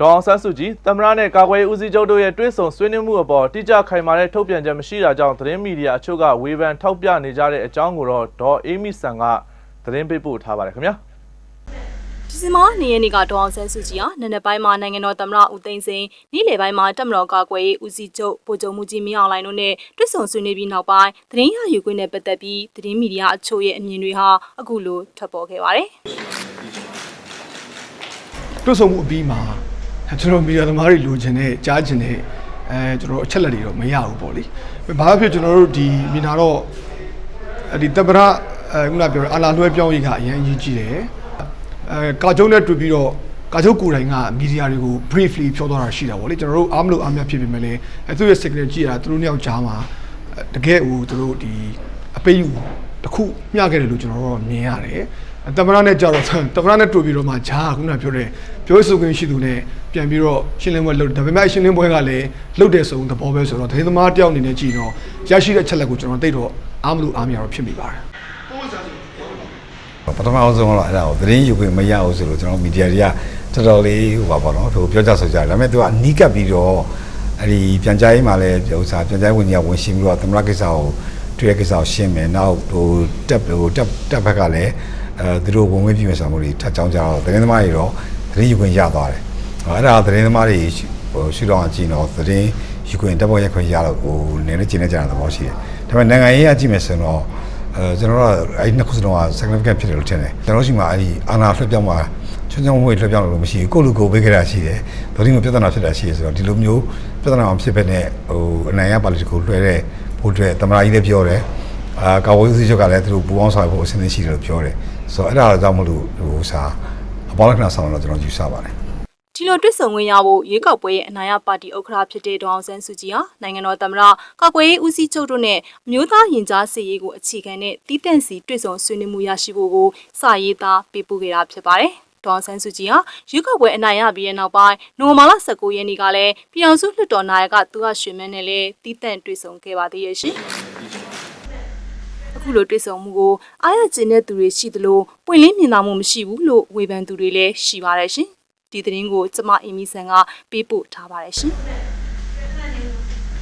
ဒေါအောင်ဆန်းစုကြည်သမ္မတနဲ့ကာကွယ်ရေးဦးစီးချုပ်တို့ရဲ့တွဲဆုံဆွေးနွေးမှုအပေါ်တိကျခိုင်မာတဲ့ထုတ်ပြန်ချက်မရှိတာကြောင့်သတင်းမီဒီယာအချို့ကဝေဖန်ထောက်ပြနေကြတဲ့အကြောင်းကိုတော့ဒေါ်အေးမီဆန်ကသတင်းပေးပို့ထားပါတယ်ခင်ဗျာဒီဇင်ဘာ၂ရက်နေ့ကဒေါအောင်ဆန်းစုကြည်ဟာနံနက်ပိုင်းမှာနိုင်ငံတော်သမ္မတဦးသိန်းစိန်နေ့လယ်ပိုင်းမှာတက်မတော်ကာကွယ်ရေးဦးစီးချုပ်ဗိုလ်ချုပ်မှုကြီးမင်းအောင်လှိုင်တို့နဲ့တွေ့ဆုံဆွေးနွေးပြီးနောက်ပိုင်းသတင်းရယူခွင့်နဲ့ပတ်သက်ပြီးသတင်းမီဒီယာအချို့ရဲ့အမြင်တွေဟာအခုလိုထွက်ပေါ်ခဲ့ပါတယ်တွတ်ဆုံမှုအပြီးမှာ ကျွန်တော်မီဒီယာသမားတွေလိုချင်တဲ့ကြားချင်တဲ့အဲကျွန်တော်အချက်လက်တွေတော့မရဘူးပေါ့လေ။ဘာဖြစ်ကျွန်တော်တို့ဒီမြင်တာတော့ဒီတပရအဲခုနပြောအာလာလွှဲပြောင်းရေးကအရင်အရေးကြီးတယ်။အဲကာကျုံနဲ့တွေ့ပြီးတော့ကာချုပ်ကိုယ်တိုင်ကမီဒီယာတွေကို briefly ပြောသွားတာရှိတာပေါ့လေကျွန်တော်တို့အားမလို့အားမရဖြစ်ပေမဲ့လည်းအဲသူ့ရဲ့ secretary ကြည့်ရတာသူတို့နှစ်ယောက်ကြားမှာတကယ်ဟိုသူတို့ဒီအပေးယူတစ်ခုမျှခဲ့တယ်လို့ကျွန်တော်တို့မြင်ရတယ် တမရနဲ့ကြတော့တမရနဲ့တွေ့ပြီးတော့မှဂျားကခုနပြောတဲ့ပြောဆိုခွင့်ရှိသူနဲ့ပြန်ပြီးတော့ရှင်းလင်းပွဲလုပ်တယ်ဒါပေမဲ့ရှင်းလင်းပွဲကလည်းလုပ်တယ်ဆိုရင်သဘောပဲဆိုတော့ဒေသမားတယောက်အနေနဲ့ကြည့်တော့ရရှိတဲ့ချက်လက်ကိုကျွန်တော်သိတော့အားမလို့အားမရတော့ဖြစ်မိပါတယ်ပထမအောင်ဆုံးတော့အဲ့ဒါကိုသတင်းယူခွင့်မရဘူးဆိုလို့ကျွန်တော်မီဒီယာတွေကတော်တော်လေးဟိုပါပေါ့နော်သူပြောကြဆိုကြတယ်ဒါပေမဲ့သူကအနီးကပ်ပြီးတော့အဲ့ဒီပြန်ကြားရေးမှာလည်းဥစ္စာပြန်ကြားရေးဝန်ကြီးကဝင်ရှင်းပြီးတော့သမရကိစ္စကိုတွေ့ရကိစ္စကိုရှင်းမယ်နောက်ဟိုတက်ဟိုတက်တက်ဘက်ကလည်း အဲသူတို့ဝင်ဝင်ပြမယ်ဆိုမှုတွေထပ်ချောင်းကြတော့သတင်းသမားတွေတော့သတင်းယူခွင့်ရသွားတယ်အဲ့ဒါသတင်းသမားတွေဟိုရှုတော့ကြည့်တော့သတင်းယူခွင့်တက်ပေါ်ရက်ခွင့်ရတော့ဟိုနည်းနည်းကျင်းနေကြတာသဘောရှိတယ်ဒါပေမဲ့နိုင်ငံရေးအကြည့်မယ်ဆိုတော့အဲကျွန်တော်တို့ကအဲ့ဒီနှစ်ခုစလုံးက significant ဖြစ်တယ်လို့ထင်တယ်ကျွန်တော်ရှိမှအဲ့ဒီအာနာလွှတ်ပြောင်းမှာချွန်းချောင်းမွေးလွှတ်ပြောင်းလို့မရှိဘူးကိုယ့်လူကိုယ်ပေးခဲ့တာရှိတယ်ဗတိမပြဿနာဖြစ်တာရှိတယ်ဆိုတော့ဒီလိုမျိုးပြဿနာအောင်ဖြစ်ဖက်နဲ့ဟိုအနိုင်ရပါလိတကူလွှဲတဲ့ဖို့အတွက်သမရာကြီးလည်းပြောတယ် အာကာဝေးစီချုပ်ကလည်းသူတို့ပူအောင်ဆောင်ဖို့အဆင်သင့်ရှိတယ်လို့ပြောတယ်ဆိုတော့အဲ့ဒါကြောင့်မလို့ဟိုစာအပေါ်လက္ခဏာဆောင်တော့ကျွန်တော်ယူဆပါတယ်ဒီလိုတွေ့ဆုံခွင့်ရဖို့ရွေးကောက်ပွဲရဲ့အနိုင်ရပါတီဥက္ကဋ္ဌဖြစ်တဲ့ဒေါအောင်ဆန်းစုကြည်ဟာနိုင်ငံတော်သမ္မတကာကွယ်ရေးဦးစီးချုပ်တို့နဲ့အမျိုးသားရင်ကြားစီရေးကိုအခြေခံတဲ့တည်တံ့စီတွေ့ဆုံဆွေးနွေးမှုရရှိဖို့ကိုစာရေးသားပေးပို့ခဲ့တာဖြစ်ပါတယ်။ဒေါအောင်ဆန်းစုကြည်ဟာရွေးကောက်ပွဲအနိုင်ရပြီးတဲ့နောက်ပိုင်းနိုဝင်ဘာလ19ရက်နေ့ကလည်းပြည်အောင်စုလွှတ်တော်နာယကသူရရွှေမန်းနဲ့လည်းတည်တံ့တွေ့ဆုံခဲ့ပါသေးရဲ့ရှင်။ အခုလိုတွေ့ဆုံမှုကိုအားရကျင်တဲ့သူတွေရှိသလိုပွင့်လင်းမြင်သာမှုမရှိဘူးလို့ဝေဖန်သူတွေလည်းရှိပါတယ်ရှင်။ဒီသတင်းကိုကျမအီမီဆန်ကပေးပို့ထားပါတယ်ရှင်။